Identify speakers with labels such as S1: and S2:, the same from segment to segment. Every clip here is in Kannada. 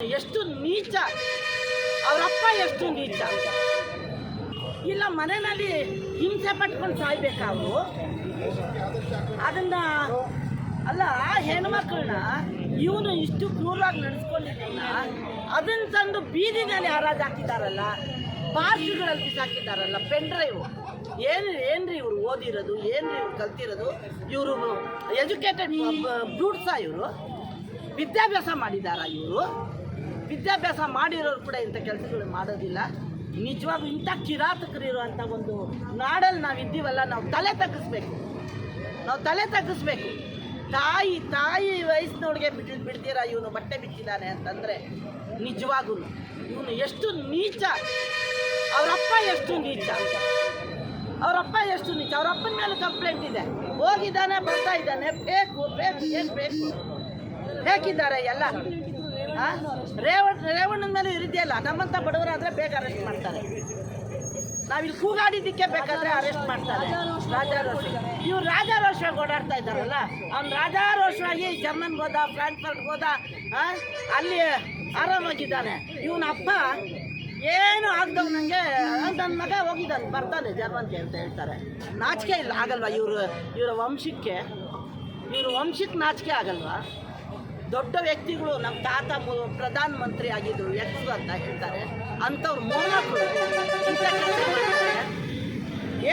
S1: ಎಷ್ಟು ನೀಚ. ಅವರಪ್ಪ ಎಷ್ಟು ನೀಚ ಇಲ್ಲ, ಮನೆಯಲ್ಲಿ ಹಿಂಸೆ ಪಟ್ಕೊಂಡು ಸಾಯ್ಬೇಕಾವು ಅದನ್ನ, ಅಲ್ಲ ಹೆಣ್ಮಕ್ಳನ್ನ ಇವನು ಇಷ್ಟು ಕ್ರೂರವಾಗಿ ನಡೆಸ್ಕೊಂಡಿದ್ದಲ್ಲ ಅದನ್ನ ತಂದು ಬೀದಿನಲ್ಲಿ ಹರಾಜ್ ಹಾಕಿದಾರಲ್ಲ ಪಾರ್ಕ್ಗಳಲ್ಲಿ ಬಿಸಾಕಿದಾರಲ್ಲ ಪೆನ್ ಡ್ರೈವ್ ಏನು, ಏನ್ರಿ ಇವ್ರು ಓದಿರೋದು? ಏನ್ರಿ ಇವ್ರು ಕಲ್ತಿರೋದು? ಇವರು ಎಜುಕೇಟೆಡ್ ಬ್ರೂಟ್ಸಾ ಇವರು? ವಿದ್ಯಾಭ್ಯಾಸ ಮಾಡಿದಾರ ಇವರು? ವಿದ್ಯಾಭ್ಯಾಸ ಮಾಡಿರೋರು ಕೂಡ ಇಂಥ ಕೆಲಸಗಳು ಮಾಡೋದಿಲ್ಲ. ನಿಜವಾಗೂ ಇಂಥ ಕಿರಾತಕರು ಇರುವಂಥ ಒಂದು ನಾಡಲ್ಲಿ ನಾವು ಇದ್ದೀವಲ್ಲ, ನಾವು ತಲೆ ತಗ್ಗಿಸ್ಬೇಕು. ನಾವು ತಲೆ ತಗ್ಗಿಸ್ಬೇಕು. ತಾಯಿ ತಾಯಿ ವಯಸ್ಸಿನವ್ರಿಗೆ ಬಿಟ್ಟು ಬಿಡ್ತೀರಾ, ಇವನು ಬಟ್ಟೆ ಬಿಚ್ಚಿದ್ದಾನೆ ಅಂತಂದರೆ ನಿಜವಾಗೂ ಇವನು ಎಷ್ಟು ನೀಚ. ಅವರಪ್ಪ ಎಷ್ಟು ನೀಚ ಅವರಪ್ಪ ಎಷ್ಟು ನೀಚ. ಅವರಪ್ಪನ ಮೇಲೆ ಕಂಪ್ಲೇಂಟ್ ಇದೆ. ಹೋಗಿದ್ದಾನೆ, ಬರ್ತಾ ಇದ್ದಾನೆ. ಬೇಕು ಬೇಕು, ಏನು ಬೇಕು? ಹೇಗಿದ್ದಾರೆ ಎಲ್ಲ? ಆ? ರೇವಣ್ ರೇವಣ್ಣನ ಮೇಲೆ ಇರಿದೆಯಲ್ಲ ನಮ್ಮಂಥ ಬಡವರಾದರೆ ಬೇಗ ಅರೆಸ್ಟ್ ಮಾಡ್ತಾರೆ. ನಾವಿಲ್ಲಿ ಕೂಗಾಡಿದ್ದಕ್ಕೆ ಬೇಕಾದ್ರೆ ಅರೆಸ್ಟ್ ಮಾಡ್ತಾರೆ. ರಾಜಾರೋಷ ಇವ್ರು ರಾಜಾರೋಷವಾಗಿ ಓಡಾಡ್ತಾ ಇದ್ದಾರಲ್ಲ, ಅವ್ನು ರಾಜಾರೋಷವಾಗಿ ಜರ್ಮನ್ಗೆ ಹೋದ ಫ್ರಾಂಕ್ಫರ್ಟ್ಗೆ ಹೋದ? ಅಲ್ಲಿ ಆರಾಮಾಗಿದ್ದಾನೆ. ಇವನ ಅಪ್ಪ ಏನು ಆಗ್ದವ್ ನನಗೆ ನನ್ನ ಮಗ ಹೋಗಿದ್ದಾನೆ, ಬರ್ತಾನೆ ಜರ್ಮನ್ಗೆ ಅಂತ ಹೇಳ್ತಾರೆ. ನಾಚಿಕೆ ಇಲ್ಲ, ಆಗಲ್ವಾ ಇವರು ಇವರ ವಂಶಕ್ಕೆ? ಇವ್ರ ವಂಶಕ್ಕೆ ನಾಚಿಕೆ ಆಗಲ್ವಾ? ದೊಡ್ಡ ವ್ಯಕ್ತಿಗಳು ನಮ್ಮ ತಾತ ಪ್ರಧಾನ ಮಂತ್ರಿ ಆಗಿದ್ರು ಎಕ್ಸ್ ಅಂತ ಹೇಳ್ತಾರೆ. ಅಂಥವ್ರು.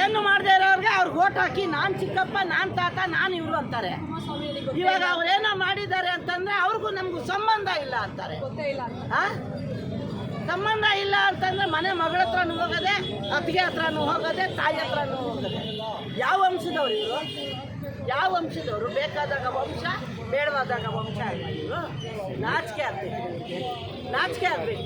S1: ಏನು ಮಾಡದೇ ಇರೋರಿಗೆ ಅವ್ರಿಗೆ ಓಟ್ ಹಾಕಿ, ನಾನು ಚಿಕ್ಕಪ್ಪ, ನಾನು ತಾತ, ನಾನು ಇವರು ಅಂತಾರೆ. ಇವಾಗ ಅವ್ರೇನೋ ಮಾಡಿದ್ದಾರೆ ಅಂತಂದ್ರೆ ಅವ್ರಿಗೂ ನಮಗೂ ಸಂಬಂಧ ಇಲ್ಲ ಅಂತಾರೆ. ಹಾಂ ಸಂಬಂಧ ಇಲ್ಲ ಅಂತಂದ್ರೆ ಮನೆ ಮಗಳ ಹತ್ರನೂ ಹೋಗೋದೆ, ಅತ್ತಿಗೆ ಹತ್ರನೂ ಹೋಗೋದೆ, ತಾಯಿ ಹತ್ರನೂ ಹೋಗೋದೆ. ಯಾವ ವಂಶದವ್ರು ಇವರು? ವಂಶದವರು ಬೇಕಾದಾಗ ವಂಶ ಬೇಡವಾದಾಗ ವಂಶ ಅಲ್ಲ ಇವರು ನಾಚಿಕೆ ಆಗ್ಬೇಕು ನಾಚಿಕೆ ಆಗ್ಬೇಕು